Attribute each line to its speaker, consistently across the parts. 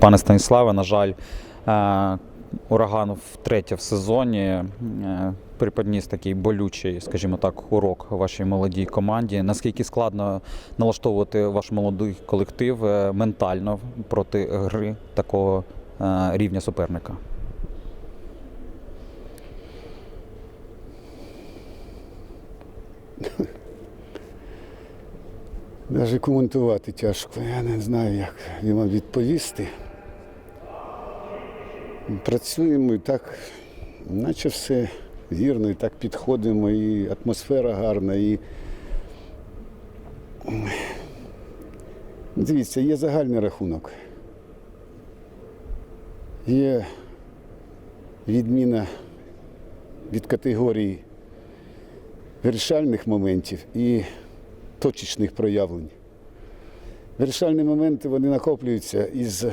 Speaker 1: Пане Станіславе, на жаль, е, ураган втретє в сезоні е, приподніс такий болючий, скажімо так, урок вашій молодій команді. Наскільки складно налаштовувати ваш молодий колектив е, ментально проти гри такого рівня суперника?
Speaker 2: Навіть коментувати тяжко. Я не знаю, як йому відповісти. Працюємо і так, наче все вірно, і так підходимо, і атмосфера гарна, і дивіться, є загальний рахунок. Є відміна від категорії вирішальних моментів і точечних проявлень. Вирішальні моменти вони накоплюються із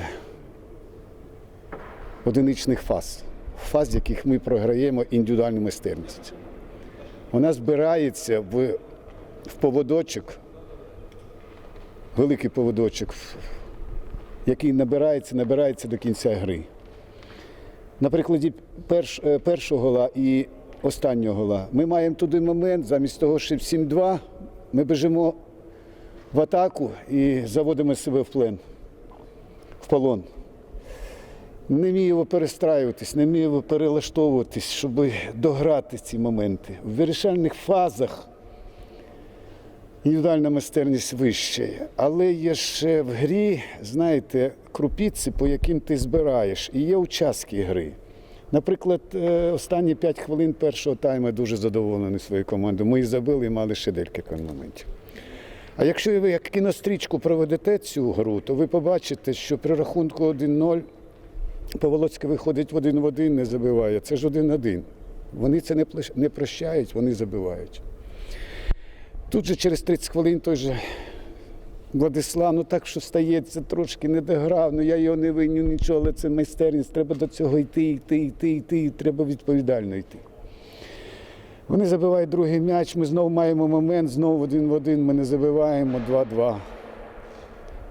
Speaker 2: одиничних фаз, фаз, яких ми програємо індивідуальну майстерність. Вона збирається в, в поводочок, великий поводочок, який набирається, набирається до кінця гри. На прикладі перш, е, першого гола і останнього гола ми маємо туди момент, замість того, щоб 7-2, ми біжимо в атаку і заводимо себе в плен, в полон. Не вміємо перестраюватись, не вміємо перелаштовуватись, щоб дограти ці моменти. В вирішальних фазах індивідуальна майстерність вища. Але є ще в грі, знаєте, крупіці, по яким ти збираєш, і є участки гри. Наприклад, е, останні 5 хвилин першого тайму я дуже задоволений своєю командою. Ми і забили і мали ще декілька моментів. А якщо ви як кінострічку проведете цю гру, то ви побачите, що при рахунку 1-0 Паволоцька виходить один в один, не забиває. Це ж один-один. Вони це не не прощають, вони забивають. Тут же через 30 хвилин той же Владислав, ну так що стається, трошки не дограв, ну я його не виню нічого, але це майстерність, треба до цього йти, йти, йти, йти, і треба відповідально йти. Вони забивають другий м'яч, ми знову маємо момент, знову один в один ми не забиваємо 2-2.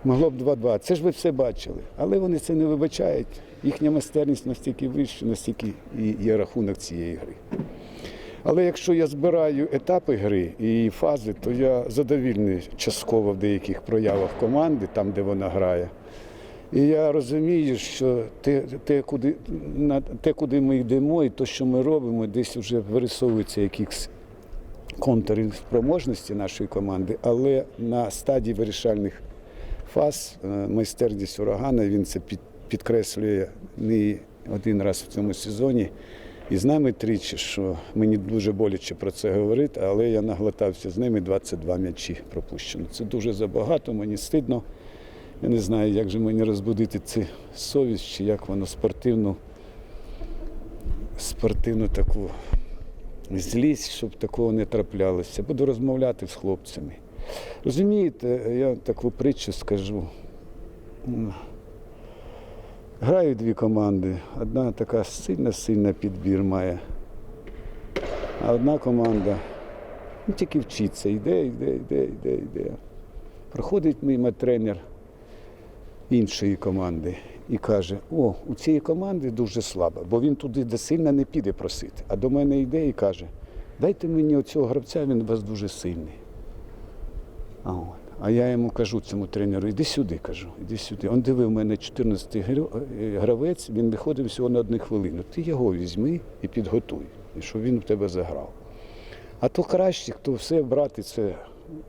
Speaker 2: Могло б 2-2. Це ж ви все бачили. Але вони це не вибачають. Їхня майстерність настільки вища, настільки і є рахунок цієї гри. Але якщо я збираю етапи гри і фази, то я задовільний частково в деяких проявах команди, там, де вона грає. І я розумію, що те, те, куди, на те, куди ми йдемо, і те, що ми робимо, десь вже вирисовуються якісь контури спроможності нашої команди, але на стадії вирішальних фаз е, майстерність урагана він це підкреслює не один раз в цьому сезоні. І з нами тричі, що мені дуже боляче про це говорити, але я наглотався з ними 22 м'ячі пропущено. Це дуже забагато, мені стидно. Я не знаю, як же мені розбудити цю совість, чи як воно спортивну, спортивну таку злість, щоб такого не траплялося. Буду розмовляти з хлопцями. Розумієте, я таку притчу скажу. Грають дві команди. Одна така сильна-сильна підбір має. А одна команда ну, тільки вчиться, йде, йде, йде, йде, йде. Проходить мимо тренер іншої команди і каже: о, у цієї команди дуже слабо, бо він туди де сильно не піде просити. А до мене йде і каже, дайте мені оцього гравця, він у вас дуже сильний. А, а я йому кажу цьому тренеру, іди сюди, кажу, іди сюди. Он дивив мене 14-й е, гравець, він виходив всього на одну хвилину. Ти його візьми і підготуй, і щоб він в тебе заграв. А то краще, хто все брати, це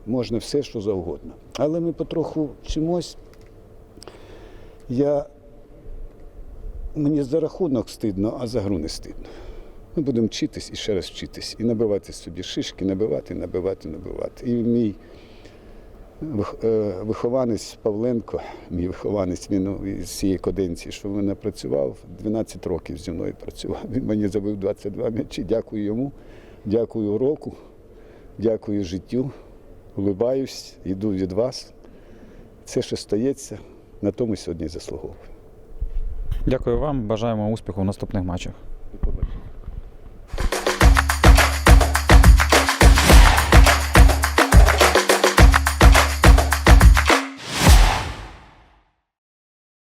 Speaker 2: можна все, що завгодно. Але ми потроху вчимось. Я... Мені за рахунок стидно, а за гру не стидно. Ми будемо вчитись і ще раз вчитись, і набивати собі шишки, набивати, набивати, набивати. І мій вихованець Павленко, мій вихованець, він ну, із цієї каденції, що він працював, 12 років зі мною працював. Він мені забив 22 м'ячі. Дякую йому, дякую уроку, дякую життю. Улибаюсь, йду від вас. Це, що стається, на тому сьогодні заслуговую.
Speaker 1: Дякую вам, бажаємо успіху в наступних матчах.